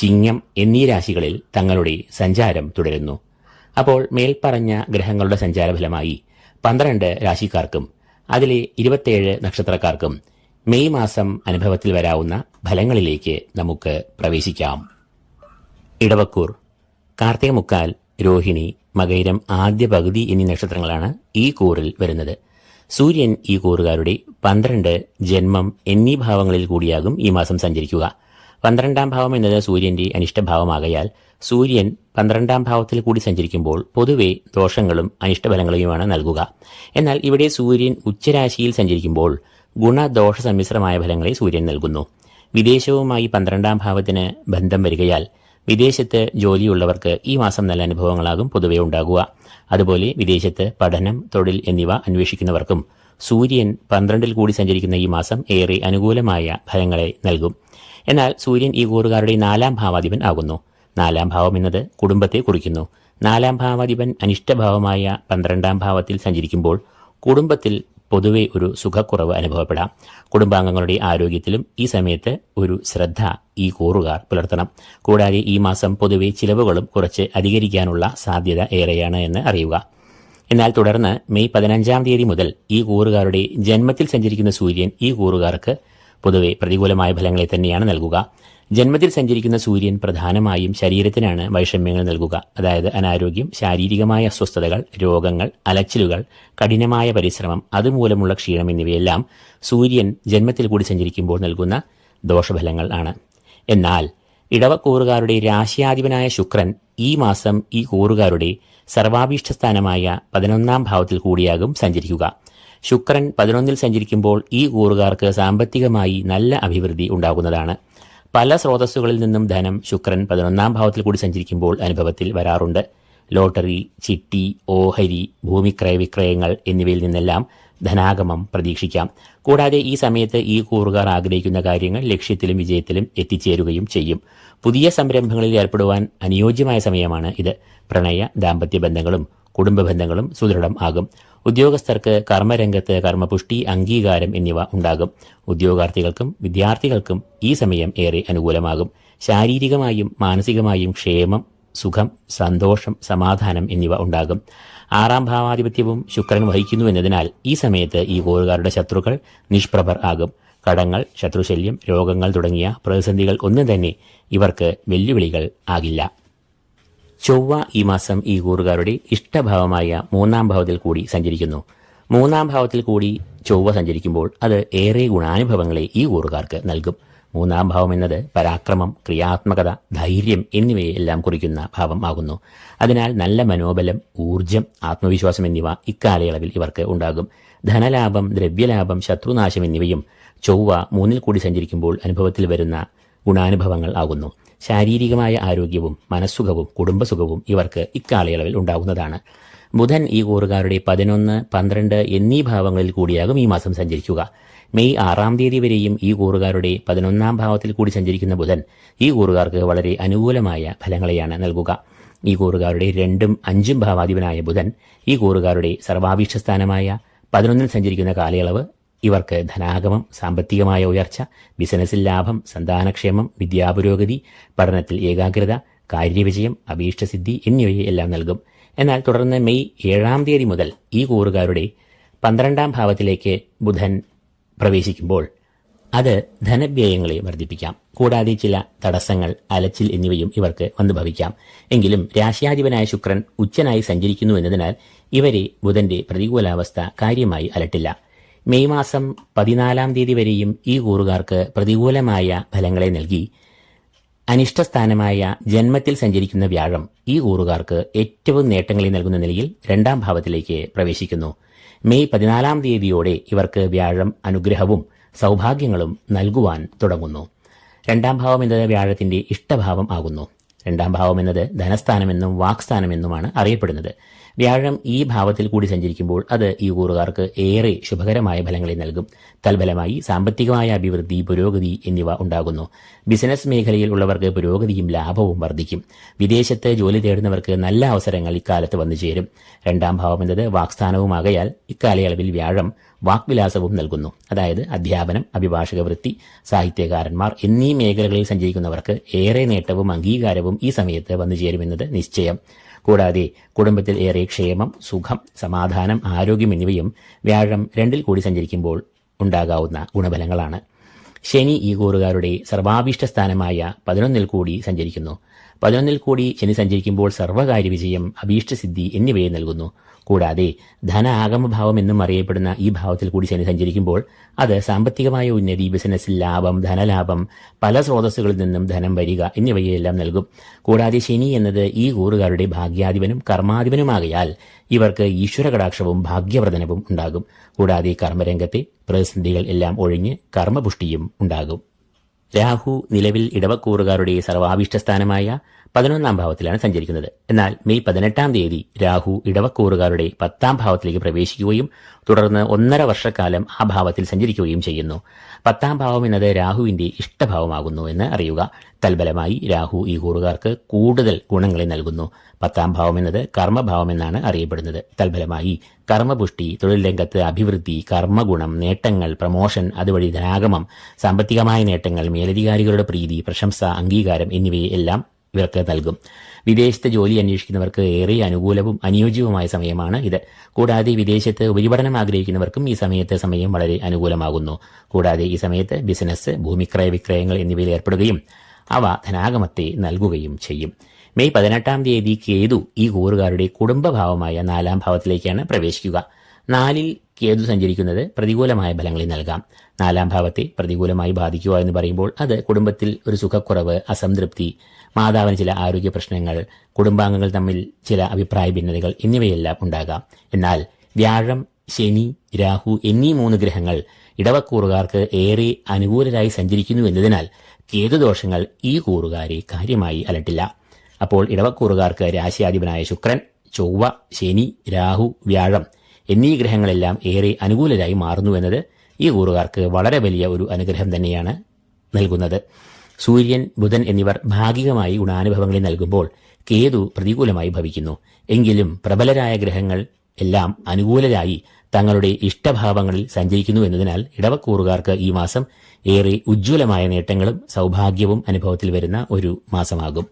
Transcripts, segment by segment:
ചിങ്ങം എന്നീ രാശികളിൽ തങ്ങളുടെ സഞ്ചാരം തുടരുന്നു. അപ്പോൾ മേൽപ്പറഞ്ഞ ഗ്രഹങ്ങളുടെ സഞ്ചാരഫലമായി പന്ത്രണ്ട് രാശിക്കാർക്കും അതിലെ ഇരുപത്തിയേഴ് നക്ഷത്രക്കാർക്കും മെയ് മാസം അനുഭവത്തിൽ വരാവുന്ന ഫലങ്ങളിലേക്ക് നമുക്ക് പ്രവേശിക്കാം. ഇടവക്കൂർ കാർത്തിക മുക്കാൽ രോഹിണി മകൈരം ആദ്യ പകുതി എന്നീ നക്ഷത്രങ്ങളാണ് ഈ കൂറിൽ വരുന്നത്. സൂര്യൻ ഈ കൂറുകാരുടെ പന്ത്രണ്ട് ജന്മം എന്നീ ഭാവങ്ങളിൽ കൂടിയാകും ഈ മാസം സഞ്ചരിക്കുക. പന്ത്രണ്ടാം ഭാവം എന്നത് സൂര്യന്റെ അനിഷ്ടഭാവമാകയാൽ സൂര്യൻ പന്ത്രണ്ടാം ഭാവത്തിൽ കൂടി സഞ്ചരിക്കുമ്പോൾ പൊതുവെ ദോഷങ്ങളും അനിഷ്ടഫലങ്ങളെയുമാണ് നൽകുക. എന്നാൽ ഇവിടെ സൂര്യൻ ഉച്ചരാശിയിൽ സഞ്ചരിക്കുമ്പോൾ ഗുണദോഷ സമ്മിശ്രമായ ഫലങ്ങളെ സൂര്യൻ നൽകുന്നു. വിദേശവുമായി പന്ത്രണ്ടാം ഭാവത്തിന് ബന്ധം വരികയാൽ വിദേശത്ത് ജോലിയുള്ളവർക്ക് ഈ മാസം നല്ല അനുഭവങ്ങളാകും പൊതുവെ ഉണ്ടാകുക. അതുപോലെ വിദേശത്ത് പഠനം തൊഴിൽ എന്നിവ അന്വേഷിക്കുന്നവർക്കും സൂര്യൻ പന്ത്രണ്ടിൽ കൂടി സഞ്ചരിക്കുന്ന ഈ മാസം ഏറെ അനുകൂലമായ ഫലങ്ങളെ നൽകും. എന്നാൽ സൂര്യൻ ഈ കൂറുകാരുടെ നാലാം ഭാവാധിപൻ ആകുന്നു. നാലാം ഭാവം എന്നത് കുടുംബത്തെ കുറിക്കുന്നു. നാലാം ഭാവാധിപൻ അനിഷ്ടഭാവമായ പന്ത്രണ്ടാം ഭാവത്തിൽ സഞ്ചരിക്കുമ്പോൾ കുടുംബത്തിൽ പൊതുവെ ഒരു സുഖക്കുറവ് അനുഭവപ്പെടാം. കുടുംബാംഗങ്ങളുടെ ആരോഗ്യത്തിലും ഈ സമയത്ത് ഒരു ശ്രദ്ധ ഈ കൂറുകാർ പുലർത്തണം. കൂടാതെ ഈ മാസം പൊതുവെ ചിലവുകളും കുറച്ച് അധികരിക്കാനുള്ള സാധ്യത ഏറെയാണ് എന്ന് അറിയുക. എന്നാൽ തുടർന്ന് മെയ് പതിനഞ്ചാം തീയതി മുതൽ ഈ കൂറുകാരുടെ ജന്മത്തിൽ സഞ്ചരിക്കുന്ന സൂര്യൻ ഈ കൂറുകാർക്ക് പൊതുവെ പ്രതികൂലമായ ഫലങ്ങളെ തന്നെയാണ് നൽകുക. ജന്മത്തിൽ സഞ്ചരിക്കുന്ന സൂര്യൻ പ്രധാനമായും ശരീരത്തിനാണ് വൈഷമ്യങ്ങൾ നൽകുക. അതായത് അനാരോഗ്യം ശാരീരികമായ അസ്വസ്ഥതകൾ രോഗങ്ങൾ അലച്ചിലുകൾ കഠിനമായ പരിശ്രമം അതുമൂലമുള്ള ക്ഷീണം എന്നിവയെല്ലാം സൂര്യൻ ജന്മത്തിൽ കൂടി സഞ്ചരിക്കുമ്പോൾ നൽകുന്ന ദോഷഫലങ്ങൾ ആണ്. എന്നാൽ ഇടവക്കൂറുകാരുടെ രാശിയാധിപനായ ശുക്രൻ ഈ മാസം ഈ കൂറുകാരുടെ സർവാഭീഷ്ടസ്ഥാനമായ പതിനൊന്നാം ഭാവത്തിൽ കൂടിയാകും സഞ്ചരിക്കുക. ശുക്രൻ പതിനൊന്നിൽ സഞ്ചരിക്കുമ്പോൾ ഈ കൂറുകാർക്ക് സാമ്പത്തികമായി നല്ല അഭിവൃദ്ധി ഉണ്ടാകുന്നതാണ്. പല സ്രോതസ്സുകളിൽ നിന്നും ധനം ശുക്രൻ പതിനൊന്നാം ഭാവത്തിൽ കൂടി സഞ്ചരിക്കുമ്പോൾ അനുഭവത്തിൽ വരാറുണ്ട്. ലോട്ടറി ചിട്ടി ഓഹരി ഭൂമിക്രയ വിക്രയങ്ങൾ എന്നിവയിൽ നിന്നെല്ലാം ധനാഗമം പ്രതീക്ഷിക്കാം. കൂടാതെ ഈ സമയത്ത് ഈ കൂറുകാർ ആഗ്രഹിക്കുന്ന കാര്യങ്ങൾ ലക്ഷ്യത്തിലും വിജയത്തിലും എത്തിച്ചേരുകയും ചെയ്യും. പുതിയ സംരംഭങ്ങളിൽ ഏർപ്പെടുവാൻ അനുയോജ്യമായ സമയമാണ് ഇത്. പ്രണയ ദാമ്പത്യ ബന്ധങ്ങളും കുടുംബ ബന്ധങ്ങളും സുദൃഢം ആകും. ഉദ്യോഗസ്ഥർക്ക് കർമ്മരംഗത്ത് കർമ്മപുഷ്ടി അംഗീകാരം എന്നിവ ഉണ്ടാകും. ഉദ്യോഗാർത്ഥികൾക്കും വിദ്യാർത്ഥികൾക്കും ഈ സമയം ഏറെ അനുകൂലമാകും. ശാരീരികമായും മാനസികമായും ക്ഷേമം സുഖം സന്തോഷം സമാധാനം എന്നിവ ഉണ്ടാകും. ആറാം ഭാവാധിപത്യവും ശുക്രൻ വഹിക്കുന്നു എന്നതിനാൽ ഈ സമയത്ത് ഈ കോറുകാരുടെ ശത്രുക്കൾ നിഷ്പ്രഭർ ആകും. കടങ്ങൾ ശത്രുശല്യം രോഗങ്ങൾ തുടങ്ങിയ പ്രതിസന്ധികൾ ഒന്നും തന്നെ ഇവർക്ക് വെല്ലുവിളികൾ ആകില്ല. ചൊവ്വ ഈ മാസം ഈ കൂറുകാരുടെ ഇഷ്ടഭാവമായ മൂന്നാം ഭാവത്തിൽ കൂടി സഞ്ചരിക്കുന്നു. മൂന്നാം ഭാവത്തിൽ കൂടി ചൊവ്വ സഞ്ചരിക്കുമ്പോൾ അത് ഏറെ ഗുണാനുഭവങ്ങളെ ഈ കൂറുകാർക്ക് നൽകും. മൂന്നാം ഭാവം എന്നത് പരാക്രമം ക്രിയാത്മകത ധൈര്യം എന്നിവയെ എല്ലാം കുറിക്കുന്ന ഭാവം ആകുന്നു. അതിനാൽ നല്ല മനോബലം ഊർജം ആത്മവിശ്വാസം എന്നിവ ഇക്കാലയളവിൽ ഇവർക്ക് ഉണ്ടാകും. ധനലാഭം ദ്രവ്യലാഭം ശത്രുനാശം എന്നിവയും ചൊവ്വ മൂന്നിൽ കൂടി സഞ്ചരിക്കുമ്പോൾ അനുഭവത്തിൽ വരുന്ന ഗുണാനുഭവങ്ങൾ ആകുന്നു. ശാരീരികമായ ആരോഗ്യവും മനസ്സുഖവും കുടുംബസുഖവും ഇവർക്ക് ഇക്കാലയളവിൽ ഉണ്ടാകുന്നതാണ് ബുധൻ ഈ കൂറുകാരുടെ പതിനൊന്ന് പന്ത്രണ്ട് എന്നീ ഭാവങ്ങളിൽ കൂടിയാകും ഈ മാസം സഞ്ചരിക്കുക. മെയ് ആറാം തീയതി വരെയും ഈ കൂറുകാരുടെ പതിനൊന്നാം ഭാവത്തിൽ കൂടി സഞ്ചരിക്കുന്ന ബുധൻ ഈ കൂറുകാർക്ക് വളരെ അനുകൂലമായ ഫലങ്ങളെയാണ് നൽകുക. ഈ കൂറുകാരുടെ രണ്ടും അഞ്ചും ഭാവാധിപനായ ബുധൻ ഈ കൂറുകാരുടെ സർവാഭീഷ്ടസ്ഥാനമായ പതിനൊന്നിൽ സഞ്ചരിക്കുന്ന കാലയളവ് ഇവർക്ക് ധനാഗമം സാമ്പത്തികമായ ഉയർച്ച ബിസിനസ്സിൽ ലാഭം സന്താനക്ഷേമം വിദ്യാപുരോഗതി പഠനത്തിൽ ഏകാഗ്രത കാര്യവിജയം അഭീഷ്ടസിദ്ധി എന്നിവയെ എല്ലാം നൽകും. എന്നാൽ തുടർന്ന് മെയ് ഏഴാം തീയതി മുതൽ ഈ കൂറുകാരുടെ പന്ത്രണ്ടാം ഭാവത്തിലേക്ക് ബുധൻ പ്രവേശിക്കുമ്പോൾ അത് ധനവ്യയങ്ങളെ വർദ്ധിപ്പിക്കാം. കൂടാതെ ചില തടസ്സങ്ങൾ അലച്ചിൽ എന്നിവയും ഇവർക്ക് വന്നു ഭവിക്കാം. എങ്കിലും രാശിയാധിപനായ ശുക്രൻ ഉച്ചനായി സഞ്ചരിക്കുന്നു എന്നതിനാൽ ഇവരെ ബുധന്റെ പ്രതികൂലാവസ്ഥ കാര്യമായി അലട്ടില്ല. മെയ് മാസം പതിനാലാം തീയതി വരെയും ഈ കൂറുകാർക്ക് പ്രതികൂലമായ ഫലങ്ങളെ നൽകി. അനിഷ്ടസ്ഥാനമായ ജന്മത്തിൽ സഞ്ചരിക്കുന്ന വ്യാഴം ഈ കൂറുകാർക്ക് ഏറ്റവും നേട്ടങ്ങളെ നൽകുന്ന നിലയിൽ രണ്ടാം ഭാവത്തിലേക്ക് പ്രവേശിക്കുന്നു. മെയ് പതിനാലാം തീയതിയോടെ ഇവർക്ക് വ്യാഴം അനുഗ്രഹവും സൗഭാഗ്യങ്ങളും നൽകുവാൻ തുടങ്ങുന്നു. രണ്ടാം ഭാവം എന്നത് വ്യാഴത്തിന്റെ ഇഷ്ടഭാവം ആകുന്നു. രണ്ടാം ഭാവം എന്നത് ധനസ്ഥാനമെന്നും വാക്സ്ഥാനമെന്നുമാണ് അറിയപ്പെടുന്നത്. വ്യാഴം ഈ ഭാവത്തിൽ കൂടി സഞ്ചരിക്കുമ്പോൾ അത് ഈ കൂറുകാർക്ക് ഏറെ ശുഭകരമായ ഫലങ്ങളെ നൽകും. തൽഫലമായി സാമ്പത്തികമായ അഭിവൃദ്ധി പുരോഗതി എന്നിവ ഉണ്ടാകുന്നു. ബിസിനസ് മേഖലയിൽ ഉള്ളവർക്ക് പുരോഗതിയും ലാഭവും വർദ്ധിക്കും. വിദേശത്ത് ജോലി തേടുന്നവർക്ക് നല്ല അവസരങ്ങൾ ഇക്കാലത്ത് വന്നു ചേരും. രണ്ടാം ഭാവം എന്നത് വാക്സ്ഥാനവുമാകയാൽ ഇക്കാലയളവിൽ വ്യാഴം വാക്വിലാസവും നൽകുന്നു. അതായത് അധ്യാപനം അഭിഭാഷക വൃത്തി സാഹിത്യകാരന്മാർ എന്നീ മേഖലകളിൽ സഞ്ചരിക്കുന്നവർക്ക് ഏറെ നേട്ടവും അംഗീകാരവും ഈ സമയത്ത് വന്നു ചേരുമെന്നത് നിശ്ചയം. കൂടാതെ കുടുംബത്തിൽ ഏറെ ക്ഷേമം സുഖം സമാധാനം ആരോഗ്യം എന്നിവയും വ്യാഴം രണ്ടിൽ കൂടി സഞ്ചരിക്കുമ്പോൾ ഉണ്ടാകാവുന്ന ഗുണഫലങ്ങളാണ്. ശനി ഈ കൂറുകാരുടെ സർവാഭീഷ്ട സ്ഥാനമായ പതിനൊന്നിൽ കൂടി സഞ്ചരിക്കുന്നു. പതിനൊന്നിൽ കൂടി ശനി സഞ്ചരിക്കുമ്പോൾ സർവകാര്യ വിജയം അഭീഷ്ടസിദ്ധി എന്നിവയെ നൽകുന്നു. കൂടാതെ ധന ആഗമഭാവം എന്നും അറിയപ്പെടുന്ന ഈ ഭാവത്തിൽ കൂടി ശനി സഞ്ചരിക്കുമ്പോൾ അത് സാമ്പത്തികമായ ഉന്നതി ബിസിനസ്സിൽ ലാഭം ധനലാഭം പല സ്രോതസ്സുകളിൽ നിന്നും ധനം വരിക എന്നിവയെല്ലാം നൽകും. കൂടാതെ ശനി എന്നത് ഈ കൂറുകാരുടെ ഭാഗ്യാധിപനും കർമാധിപനുമാകയാൽ ഇവർക്ക് ഈശ്വര കടാക്ഷവും ഭാഗ്യവർദ്ധനവും ഉണ്ടാകും. കൂടാതെ കർമ്മരംഗത്തെ പ്രതിസന്ധികൾ എല്ലാം ഒഴിഞ്ഞ് കർമ്മപുഷ്ടിയും ഉണ്ടാകും. രാഹു നിലവിൽ ഇടവക്കൂറുകാരുടെ സർവാഭീഷ്ടസ്ഥാനമായ പതിനൊന്നാം ഭാവത്തിലാണ് സഞ്ചരിക്കുന്നത്. എന്നാൽ മെയ് പതിനെട്ടാം തീയതി രാഹു ഇടവക്കൂറുകാരുടെ പത്താം ഭാവത്തിലേക്ക് പ്രവേശിക്കുകയും തുടർന്ന് ഒന്നര വർഷക്കാലം ആ ഭാവത്തിൽ സഞ്ചരിക്കുകയും ചെയ്യുന്നു. പത്താം ഭാവം എന്നത് രാഹുവിന്റെ ഇഷ്ടഭാവമാകുന്നു എന്ന് അറിയുക. തൽബലമായി രാഹു ഈ കൂറുകാർക്ക് കൂടുതൽ ഗുണങ്ങളെ നൽകുന്നു. പത്താം ഭാവം എന്നത് കർമ്മഭാവം എന്നാണ് അറിയപ്പെടുന്നത്. തൽഫലമായി കർമ്മപുഷ്ടി തൊഴിൽ രംഗത്ത് അഭിവൃദ്ധി കർമ്മഗുണം നേട്ടങ്ങൾ പ്രമോഷൻ അതുവഴി ധനാഗമം സാമ്പത്തികമായ നേട്ടങ്ങൾ മേലധികാരികളുടെ പ്രീതി പ്രശംസ അംഗീകാരം എന്നിവയെ എല്ലാം ഇവർക്ക് നൽകും. വിദേശത്ത് ജോലി അന്വേഷിക്കുന്നവർക്ക് ഏറെ അനുകൂലവും അനുയോജ്യവുമായ സമയമാണ് ഇത്. കൂടാതെ വിദേശത്ത് ഉപരിപഠനം ആഗ്രഹിക്കുന്നവർക്കും ഈ സമയത്ത് സമയം വളരെ അനുകൂലമാകുന്നു. കൂടാതെ ഈ സമയത്ത് ബിസിനസ് ഭൂമിക്രയ വിക്രയങ്ങൾ എന്നിവയിൽ ഏർപ്പെടുകയും അവ ധനാഗമത്തെ നൽകുകയും ചെയ്യും. മെയ് പതിനെട്ടാം തീയതി കേതു ഈ കൂറുകാരുടെ കുടുംബഭാവമായ നാലാം ഭാവത്തിലേക്കാണ് പ്രവേശിക്കുക. നാലിൽ കേതു സഞ്ചരിക്കുന്നത് പ്രതികൂലമായ ഫലങ്ങളെ നൽകാം. നാലാം ഭാവത്തെ പ്രതികൂലമായി ബാധിക്കുക എന്ന് പറയുമ്പോൾ അത് കുടുംബത്തിൽ ഒരു സുഖക്കുറവ് അസംതൃപ്തി മാതാവിന് ചില ആരോഗ്യ പ്രശ്നങ്ങൾ കുടുംബാംഗങ്ങൾ തമ്മിൽ ചില അഭിപ്രായ ഭിന്നതകൾ എന്നിവയെല്ലാം ഉണ്ടാകാം. എന്നാൽ വ്യാഴം ശനി രാഹു എന്നീ മൂന്ന് ഗ്രഹങ്ങൾ ഇടവക്കൂറുകാർക്ക് ഏറെ അനുകൂലരായി സഞ്ചരിക്കുന്നു എന്നതിനാൽ കേതുദോഷങ്ങൾ ഈ കൂറുകാരെ കാര്യമായി അലട്ടില്ല. അപ്പോൾ ഇടവക്കൂറുകാർക്ക് രാശിയാധിപനായ ശുക്രൻ ചൊവ്വ ശനി രാഹു വ്യാഴം എന്നീ ഗ്രഹങ്ങളെല്ലാം ഏറെ അനുകൂലരായി മാറുന്നു എന്നത് ഈ കൂറുകാർക്ക് വളരെ വലിയ ഒരു അനുഗ്രഹം തന്നെയാണ് നൽകുന്നത്. സൂര്യൻ ബുധൻ എന്നിവർ ഭാഗികമായി ഗുണാനുഭവങ്ങളെ നൽകുമ്പോൾ കേതു പ്രതികൂലമായി ഭവിക്കുന്നു. എങ്കിലും പ്രബലരായ ഗ്രഹങ്ങൾ എല്ലാം അനുകൂലരായി തങ്ങളുടെ ഇഷ്ടഭാവങ്ങളിൽ സഞ്ചരിക്കുന്നു എന്നതിനാൽ ഇടവക്കൂറുകാർക്ക് ഈ മാസം ഏറെ ഉജ്ജ്വലമായ നേട്ടങ്ങളും സൗഭാഗ്യവും അനുഭവത്തിൽ വരുന്ന ഒരു മാസമാകും.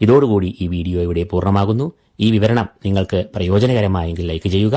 ഇതോടുകൂടി ഈ വീഡിയോ ഇവിടെ പൂർണമാകുന്നു. ഈ വിവരണം നിങ്ങൾക്ക് പ്രയോജനകരമായെങ്കിൽ ലൈക്ക് ചെയ്യുക.